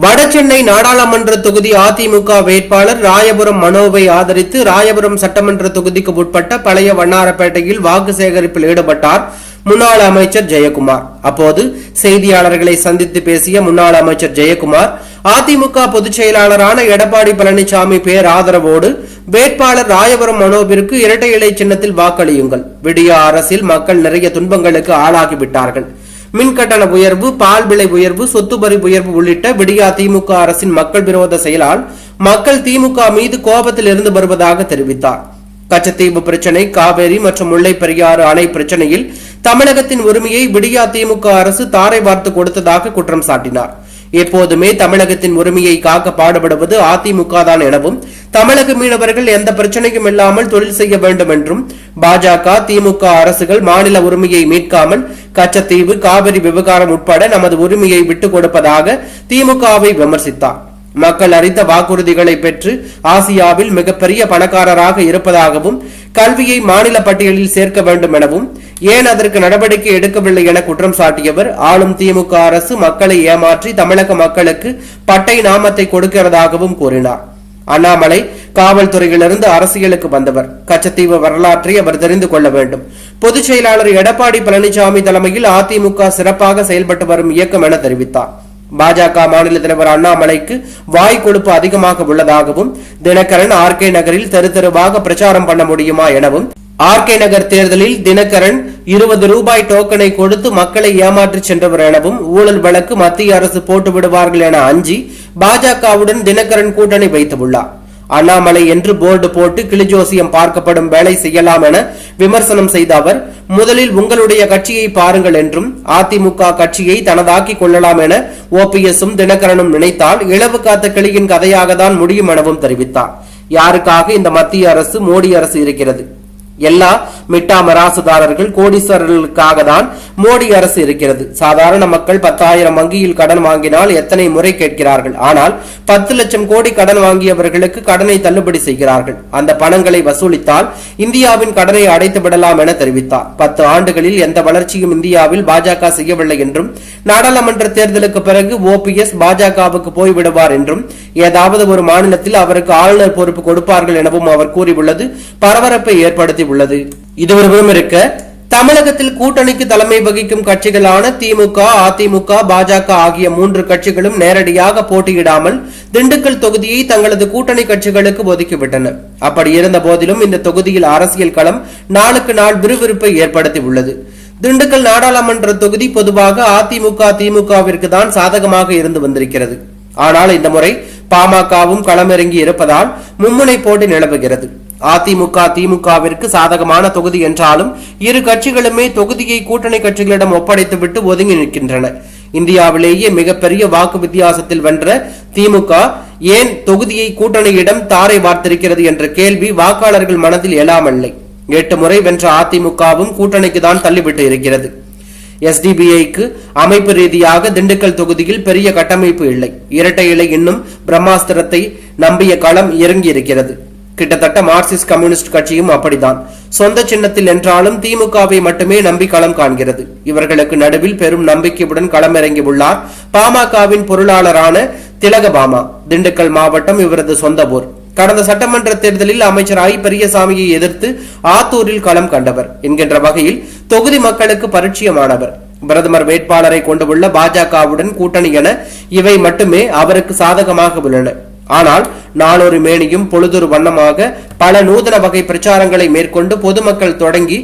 வடசென்னை நாடாளுமன்ற தொகுதி அதிமுக வேட்பாளர் ராயபுரம் மனோவை ஆதரித்து ராயபுரம் சட்டமன்ற தொகுதிக்கு உட்பட்ட பழைய வண்ணாரப்பேட்டையில் வாக்கு சேகரிப்பில் ஈடுபட்டார் முன்னாள் அமைச்சர் ஜெயக்குமார். அப்போது செய்தியாளர்களை சந்தித்து பேசிய முன்னாள் அமைச்சர் ஜெயக்குமார் அதிமுக பொதுச் செயலாளரான எடப்பாடி பழனிசாமி பேர் ஆதரவோடு வேட்பாளர் ராயபுரம் மனோவிற்கு இரட்டை இலை சின்னத்தில் வாக்களியுங்கள். விடிய அரசில் மக்கள் நிறைய துன்பங்களுக்கு ஆளாகிவிட்டார்கள். மின் கட்டண உயர்வு பால் விலை உயர்வு சொத்து வரி உயர்வு உள்ளிட்ட விடியா திமுக அரசின் மக்கள் விரோத செயலால் மக்கள் திமுக மீது கோபத்தில் இருந்து வருவதாக தெரிவித்தார். கச்சத்தீவு பிரச்சனை காவேரி மற்றும் முல்லை பெரியாறு அணை பிரச்சனையில் தமிழகத்தின் உரிமையை விடியா திமுக அரசு தாரை வார்த்து கொடுத்ததாக குற்றம் சாட்டினார். எப்போதுமே தமிழகத்தின் உரிமையை காக்க பாடுபடுவது அதிமுக தான் எனவும் தமிழக மீனவர்கள் எந்த பிரச்சனையும் இல்லாமல் தொழில் செய்ய வேண்டும் என்றும் பாஜக திமுக அரசுகள் மாநில உரிமையை மீட்காமல் கச்சத்தீவு காவிரி விவகாரம் உட்பட நமது உரிமையை விட்டுக் கொடுப்பதாக திமுகவை விமர்சித்தார். மக்கள் அறிந்த வாக்குறுதிகளை பெற்று ஆசியாவில் மிகப்பெரிய பணக்காரராக இருப்பதாகவும் கல்வியை மாநில பட்டியலில் சேர்க்க வேண்டும் எனவும் ஏன் அதற்கு நடவடிக்கை எடுக்கவில்லை என குற்றம் சாட்டியவர் ஆளும் திமுக அரசு மக்களை ஏமாற்றி தமிழக மக்களுக்கு பட்டை நாமத்தை கொடுக்கிறதாகவும் கூறினார். அண்ணாமலை காவல்துறையிலிருந்து அரசியலுக்கு வந்தவர். கச்சத்தீவு வரலாற்றை அவர் தெரிந்து கொள்ள வேண்டும். பொதுச் செயலாளர் எடப்பாடி பழனிசாமி தலைமையில் அதிமுக சிறப்பாக செயல்பட்டு வரும் இயக்கம் என தெரிவித்தார். பாஜக மாநில தலைவர் அண்ணாமலைக்கு வாய் கொழுப்பு அதிகமாக உள்ளதாகவும் தினகரன் ஆர் கே நகரில் தெரு தெருவாக பிரச்சாரம் பண்ண முடியுமா எனவும் ஆர் கே நகர் தேர்தலில் தினகரன் இருபது ரூபாய் டோக்கனை கொடுத்து மக்களை ஏமாற்றி சென்றவர் எனவும் ஊழல் வழக்கு மத்திய அரசு போட்டு விடுவார்கள் என அஞ்சி பாஜகவுடன் தினகரன் கூட்டணி வைத்துள்ளார் அண்ணாமலை என்று போர்டு போட்டு கிளிஜோசியம் பார்க்கப்படும் வேலை செய்யலாம் என விமர்சனம் செய்த அவர் முதலில் உங்களுடைய கட்சியை பாருங்கள் என்றும் அதிமுக கட்சியை தனதாக்கிக் கொள்ளலாம் என ஓபிஎஸும் தினகரனும் நினைத்தால் இளவு காத்த கிளியின் கதையாக தான் முடியும் எனவும் தெரிவித்தார். யாருக்காக இந்த மத்திய அரசு மோடி அரசு இருக்கிறது? எல்லா மிட்டாம ராசுதாரர்கள் கோடீஸ்வரர்களுக்காக தான் மோடி அரசு இருக்கிறது. சாதாரண மக்கள் பத்தாயிரம் வங்கியில் கடன் வாங்கினால் எத்தனை முறை கேட்கிறார்கள்? ஆனால் பத்து லட்சம் கோடி கடன் வாங்கியவர்களுக்கு கடனை தள்ளுபடி செய்கிறார்கள். அந்த பணங்களை வசூலித்தால் இந்தியாவின் கடனை அடைத்து விடலாம் என தெரிவித்தார். பத்து ஆண்டுகளில் எந்த வளர்ச்சியும் இந்தியாவில் பாஜக செய்யவில்லை என்றும் நாடாளுமன்ற தேர்தலுக்கு பிறகு ஓபிஎஸ் பாஜகவுக்கு போய்விடுவார் என்றும் ஏதாவது ஒரு மாநிலத்தில் அவருக்கு ஆளுநர் பொறுப்பு கொடுப்பார்கள் எனவும் அவர் கூறியுள்ளது. பரபரப்பை ஏற்படுத்தி உள்ளது இது ஒரு இருக்க தமிழகத்தில் கூட்டணிக்கு தலைமை வகிக்கும் கட்சிகளான திமுக அதிமுக பாஜக ஆகிய மூன்று கட்சிகளும் நேரடியாக போட்டியிடாமல் திண்டுக்கல் தொகுதியை தங்களது கூட்டணி கட்சிகளுக்கு ஒதுக்கிவிட்டன. அப்படி இருந்த போதிலும் இந்த தொகுதியில் அரசியல் களம் நாளுக்கு நாள் விறுவிறுப்பை ஏற்படுத்தி உள்ளது. திண்டுக்கல் நாடாளுமன்ற தொகுதி பொதுவாக அதிமுக திமுகவிற்கு தான் சாதகமாக இருந்து வந்திருக்கிறது. ஆனால் இந்த முறை பாமகவும் களமிறங்கி இருப்பதால் மும்முனை போட்டி நிலவுகிறது. அதிமுக திமுகவிற்கு சாதகமான தொகுதி என்றாலும் இரு கட்சிகளுமே தொகுதியை கூட்டணி கட்சிகளிடம் ஒப்படைத்துவிட்டு ஒதுங்கி நிற்கின்றன. இந்தியாவிலேயே மிகப்பெரிய வாக்கு வித்தியாசத்தில் வென்ற திமுக ஏன் தொகுதியை கூட்டணியிடம் தாரை வார்த்திருக்கிறது என்ற கேள்வி வாக்காளர்கள் மனதில் எழாமல்லை. எட்டு முறை வென்ற அதிமுகவும் கூட்டணிக்கு தான் தள்ளிவிட்டு இருக்கிறது. எஸ்டிபிஐக்கு அமைப்பு ரீதியாக திண்டுக்கல் தொகுதியில் பெரிய கட்டமைப்பு இல்லை. இரட்டை இலை இன்னும் பிரம்மாஸ்திரத்தை நம்பிய களம் இறங்கி இருக்கிறது கிட்டத்தட்ட மார்க்சிஸ்ட் கம்யூனிஸ்ட் கட்சியும் அப்படிதான். சொந்த சின்னத்தில் என்றாலும் திமுகவை மட்டுமே நம்பி களம் காண்கிறது. இவர்களுக்கு நடுவில் பெரும் நம்பிக்கையுடன் களமிறங்கி உள்ளார் பாமகவின் பொருளாளரான திலகபாமா. திண்டுக்கல் மாவட்டம் இவரது சொந்த ஊர். கடந்த சட்டமன்ற தேர்தலில் அமைச்சர் ஐ பெரியசாமியை எதிர்த்து ஆத்தூரில் களம் கண்டவர். என்கின்ற வகையில் தொகுதி மக்களுக்கு பரிச்சயமானவர். பிரதமர் வேட்பாளரை கொண்டுள்ள பாஜகவுடன் கூட்டணி என இவை மட்டுமே அவருக்கு சாதகமாக உள்ளன. ஆனால் நாளொரு மேனியும் பொழுதொரு வண்ணமாக பல நூதன வகை பிரச்சாரங்களை மேற்கொண்டு பொதுமக்கள் தொடங்கி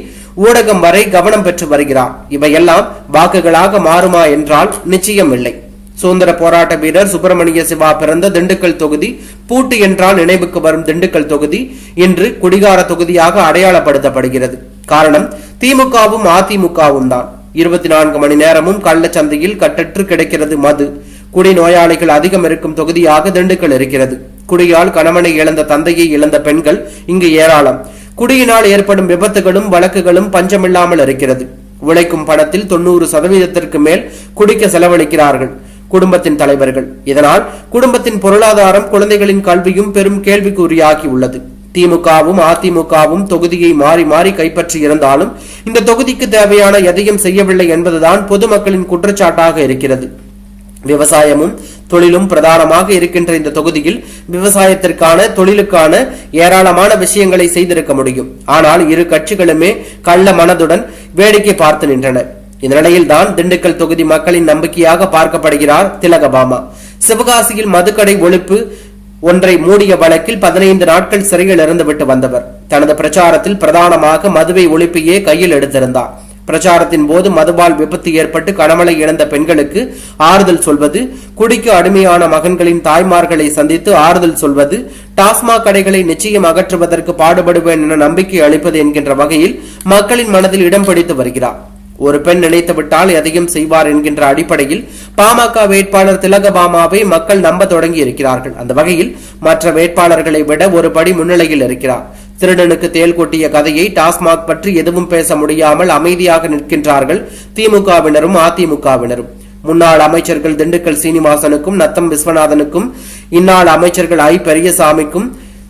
ஊடகம் வரை கவனம் பெற்று வருகிறார். இவையெல்லாம் வாக்குகளாக மாறுமா என்றால் நிச்சயம் இல்லை சுதந்திர போராட்ட வீரர் சுப்பிரமணிய சிவா பிறந்த திண்டுக்கல் தொகுதி பூட்டு என்றால் நினைவுக்கு வரும் திண்டுக்கல் தொகுதி இன்று குடிகார தொகுதியாக அடையாளப்படுத்தப்படுகிறது. காரணம் திமுகவும் அதிமுகவும் தான். இருபத்தி நான்கு மணி நேரமும் கள்ளச்சந்தையில் கட்டற்று கிடைக்கிறது மது. குடி நோயாளிகள் அதிகம் இருக்கும் தொகுதியாக திண்டுக்கல் இருக்கிறது. குடியால் கணவனை இழந்த தந்தையை இழந்த பெண்கள் இங்கு ஏராளம். குடியினால் ஏற்படும் விபத்துகளும் வழக்குகளும் பஞ்சமில்லாமல் இருக்கிறது. உழைக்கும் பணத்தில் தொண்ணூறு சதவீதத்திற்கு மேல் குடிக்க செலவழிக்கிறார்கள். குடும்பத்தின் தலைவர்கள். இதனால் குடும்பத்தின் பொருளாதாரம் குழந்தைகளின் கல்வியும் பெரும் கேள்விக்குறியாகி உள்ளது. திமுகவும் அதிமுகவும் தொகுதியை மாறி மாறி கைப்பற்றி இருந்தாலும் இந்த தொகுதிக்கு தேவையான எதையும் செய்யவில்லை என்பதுதான் பொதுமக்களின் குற்றச்சாட்டாக இருக்கிறது. விவசாயமும் தொழிலும் பிரதானமாக இருக்கின்ற இந்த தொகுதியில் விவசாயத்திற்கான தொழிலுக்கான ஏராளமான விஷயங்களை செய்திருக்க முடியும். ஆனால் இரு கட்சிகளுமே கள்ள மனதுடன் வேடிக்கை பார்த்து நின்றன இந்த நிலையில்தான் திண்டுக்கல் தொகுதி மக்களின் நம்பிக்கையாக பார்க்கப்படுகிறார் திலகபாமா. சிவகாசியில் மதுக்கடை ஒழிப்பு ஒன்றை மூடிய வழக்கில் பதினைந்து நாட்கள் சிறையில் இருந்துவிட்டு வந்தவர். தனது பிரச்சாரத்தில் பிரதானமாக மதுவை ஒழிப்பையே கையில் எடுத்திருந்தார். பிரச்சாரத்தின் போது மதுபால் விபத்து ஏற்பட்டு கணவனை இழந்த பெண்களுக்கு ஆறுதல் சொல்வது குடிக்கு அடிமையான மகன்களின் தாய்மார்களை சந்தித்து ஆறுதல் சொல்வது டாஸ்மாக் கடைகளை நிச்சயம் அகற்றுவதற்கு பாடுபடுவேன் என நம்பிக்கை அளிப்பது என்கின்ற வகையில் மக்களின் மனதில் இடம் பிடித்து வருகிறார். ஒரு பெண் நினைத்துவிட்டால் எதையும் செய்வார் என்கின்ற அடிப்படையில் பாமக வேட்பாளர் திலகபாமாவை மக்கள் நம்ப தொடங்கி இருக்கிறார்கள் அந்த வகையில் மற்ற வேட்பாளர்களை விட ஒரு படி முன்னிலையில் இருக்கிறார். திருடனுக்கு தேல் கொட்டிய கதையை டாஸ்மாக் பற்றி எதுவும் பேச முடியாமல் அமைதியாக நிற்கின்றார்கள் திமுகவினரும் அதிமுகவினரும். முன்னாள் அமைச்சர்கள் திண்டுக்கல் சீனிவாசனுக்கும் நத்தம் விஸ்வநாதனுக்கும் இந்நாள் அமைச்சர்கள் ஐ. பெரியசாமிக்கும்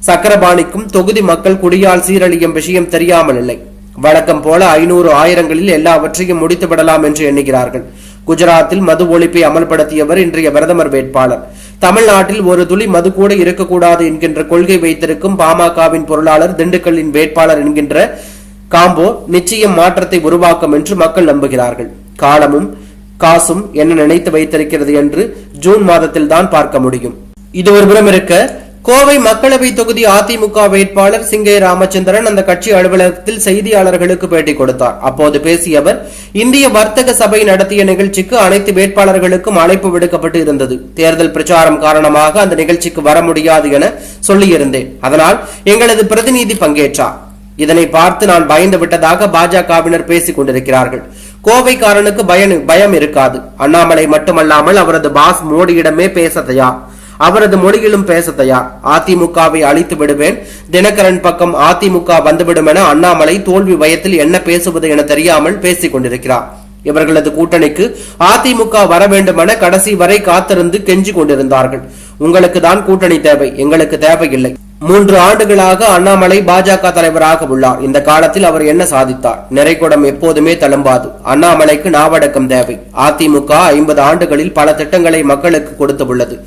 சக்கரபாணிக்கும் தொகுதி மக்கள் குடியால் சீரழியும் விஷயம் தெரியாமல் இல்லை. வழக்கம் போல ஐநூறு ஆயிரங்களில் எல்லாவற்றையும் முடித்து விடலாம் என்று எண்ணுகிறார்கள். குஜராத்தில் மது ஒழிப்பை அமல்படுத்தியவர் இன்றைய பிரதமர் வேட்பாளர். தமிழ்நாட்டில் ஒரு துளி மது கூட இருக்கக்கூடாது என்கின்ற கொள்கை வைத்திருக்கும் பாமகவின் பொருளாளர் திண்டுக்கல்லின் வேட்பாளர் என்கின்ற காம்போ நிச்சயம் மாற்றத்தை உருவாக்கும் என்று மக்கள் நம்புகிறார்கள். காலமும் காசும் என்ன நினைத்து வைத்திருக்கிறது என்று ஜூன் மாதத்தில் தான் பார்க்க முடியும். இது ஒரு புறம் இருக்க கோவை மக்களவை தொகுதி அதிமுக வேட்பாளர் சிங்கை ராமச்சந்திரன் அந்த கட்சி அலுவலகத்தில் செய்தியாளர்களுக்கு பேட்டி கொடுத்தார். அப்போது பேசிய அவர் இந்திய வர்த்தக சபை நடத்திய நிகழ்ச்சிக்கு அனைத்து வேட்பாளர்களுக்கும் அழைப்பு விடுக்கப்பட்டு இருந்தது. தேர்தல் பிரச்சாரம் காரணமாக அந்த நிகழ்ச்சிக்கு வர முடியாது என சொல்லியிருந்தேன். அதனால் எங்களது பிரதிநிதி பங்கேற்றார். இதனை பார்த்து நான் பயந்து விட்டதாக பாஜகவினர் பேசிக் கொண்டிருக்கிறார்கள். கோவைக்காரனுக்கு பயன் பயம் இருக்காது. அண்ணாமலை மட்டுமல்லாமல் அவரது பாஸ் மோடியிடமே பேச தயார். அவரது மொழியிலும் பேச தயார் அதிமுகவை அழித்து விடுவேன். தினகரன் பக்கம் அதிமுக வந்துவிடும் என அண்ணாமலை தோல்வி பயத்தில் என்ன பேசுவது என தெரியாமல் பேசிக் கொண்டிருக்கிறார். இவர்களது கூட்டணிக்கு அதிமுக வர வேண்டுமென கடைசி வரை காத்திருந்து கெஞ்சி கொண்டிருந்தார்கள். உங்களுக்கு தான் கூட்டணி தேவை. எங்களுக்கு தேவையில்லை. மூன்று ஆண்டுகளாக அண்ணாமலை பாஜக தலைவராக உள்ளார். இந்த காலத்தில் அவர் என்ன சாதித்தார்? நிறைகுடம் எப்போதுமே தழும்பாது. அண்ணாமலைக்கு நாவடக்கம் தேவை. அதிமுக ஐம்பது ஆண்டுகளில் பல திட்டங்களை மக்களுக்கு கொடுத்து உள்ளது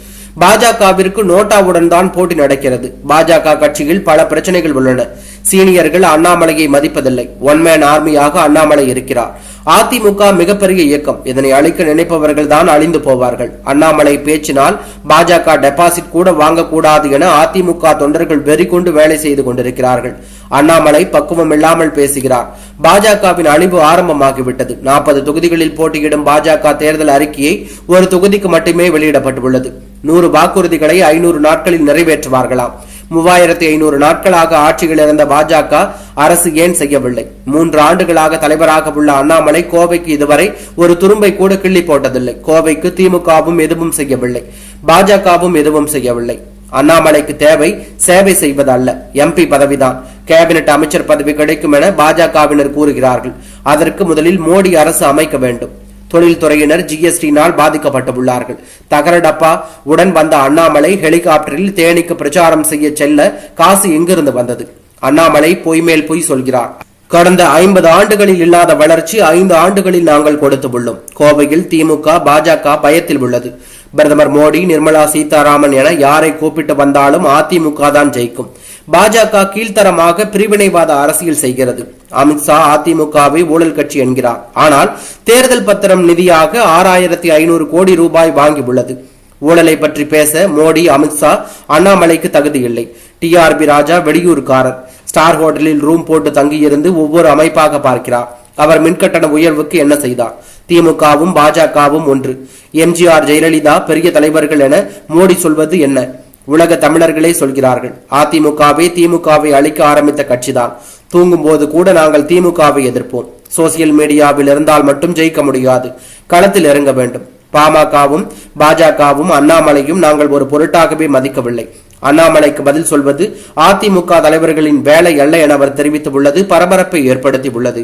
பாஜகவிற்கு நோட்டாவுடன் தான் போட்டி நடக்கிறது. பாஜக கட்சியில் பல பிரச்சனைகள் உள்ளன. சீனியர்கள் அண்ணாமலையை மதிப்பதில்லை. ஒன் மேன் ஆர்மியாக அண்ணாமலை இருக்கிறார். அதிமுக மிகப்பெரிய இயக்கம். இதனை அழிக்க நினைப்பவர்கள் தான் அழிந்து போவார்கள். அண்ணாமலை பேச்சினால் பாஜக டெபாசிட் கூட வாங்கக்கூடாது என அதிமுக தொண்டர்கள் வெறி கொண்டு வேலை செய்து கொண்டிருக்கிறார்கள். அண்ணாமலை பக்குவம் இல்லாமல் பேசுகிறார். பாஜகவின் அழிவு ஆரம்பமாகிவிட்டது. நாற்பது தொகுதிகளில் போட்டியிடும் பாஜக தேர்தல் அறிக்கையை ஒரு தொகுதிக்கு மட்டுமே வெளியிடப்பட்டுள்ளது. நூறு வாக்குறுதிகளை ஐநூறு நாட்களில் நிறைவேற்றுவார்களாம். மூவாயிரத்தி ஐநூறு நாட்களாக ஆட்சியில் இருந்த பாஜக அரசு ஏன் செய்யவில்லை? மூன்று ஆண்டுகளாக தலைவராக உள்ள அண்ணாமலை கோவைக்கு இதுவரை ஒரு துரும்பை கூட கிள்ளி போட்டதில்லை. கோவைக்கு திமுகவும் எதுவும் செய்யவில்லை. பாஜகவும் எதுவும் செய்யவில்லை. அண்ணாமலைக்கு தேவை சேவை செய்வது அல்ல எம்பி பதவிதான். கேபினெட் அமைச்சர் பதவி கிடைக்கும் என பாஜகவினர் கூறுகிறார்கள். அதற்கு முதலில் மோடி அரசு அமைக்க வேண்டும். தொழில்துறையினர் ஜிஎஸ்டியினால் பாதிக்கப்பட்டுள்ளார்கள். தகர டப்பா உடன் வந்த அண்ணாமலை ஹெலிகாப்டரில் தேனிக்கு பிரச்சாரம் செய்ய செல்ல காசு எங்கிருந்து வந்தது? அண்ணாமலை பொய் மேல் பொய் சொல்கிறார். கடந்த ஐம்பது ஆண்டுகளில் இல்லாத வளர்ச்சி ஐந்து ஆண்டுகளில் நாங்கள் கொடுத்துள்ளோம் கோவையில் திமுக பாஜக பயத்தில் உள்ளது. பிரதமர் மோடி நிர்மலா சீதாராமன் என யாரை கூப்பிட்டு வந்தாலும் அதிமுக தான் ஜெயிக்கும். பாஜக கீழ்த்தரமாக பிரிவினைவாத அரசியல் செய்கிறது. அமித்ஷா அதிமுகவை ஊழல் கட்சி என்கிறார். ஆனால் தேர்தல் பத்திரம் நிதியாக ஆறாயிரத்தி ஐநூறு கோடி ரூபாய் வாங்கியுள்ளது. ஊழலை பற்றி பேச மோடி அமித்ஷா அண்ணாமலைக்கு தகுதி இல்லை. டிஆர்பி ராஜா வெளியூர்காரர். ஸ்டார் ஹோட்டலில் ரூம் போட்டு தங்கியிருந்து ஒவ்வொரு அமைப்பாக பார்க்கிறார். அவர் மின்கட்டண உயர்வுக்கு என்ன செய்தார்? திமுகவும் பாஜகவும் ஒன்று. எம்ஜிஆர் ஜெயலலிதா பெரிய தலைவர்கள் என மோடி சொல்வது என்ன? உலக தமிழர்களே சொல்கிறார்கள் அதிமுகவே திமுகவை அழிக்க ஆரம்பித்த கட்சிதான். தூங்கும் போது கூட நாங்கள் திமுகவை எதிர்ப்போம். சோசியல் மீடியாவில் இருந்தால் மட்டும் ஜெயிக்க முடியாது. களத்தில் இறங்க வேண்டும். பாமகவும் பாஜகவும் அண்ணாமலையும் நாங்கள் ஒரு பொருட்டாகவே மதிக்கவில்லை. அண்ணாமலைக்கு பதில் சொல்வது அதிமுக தலைவர்களின் வேலை அல்ல என அவர் தெரிவித்துள்ளது பரபரப்பை ஏற்படுத்தியுள்ளது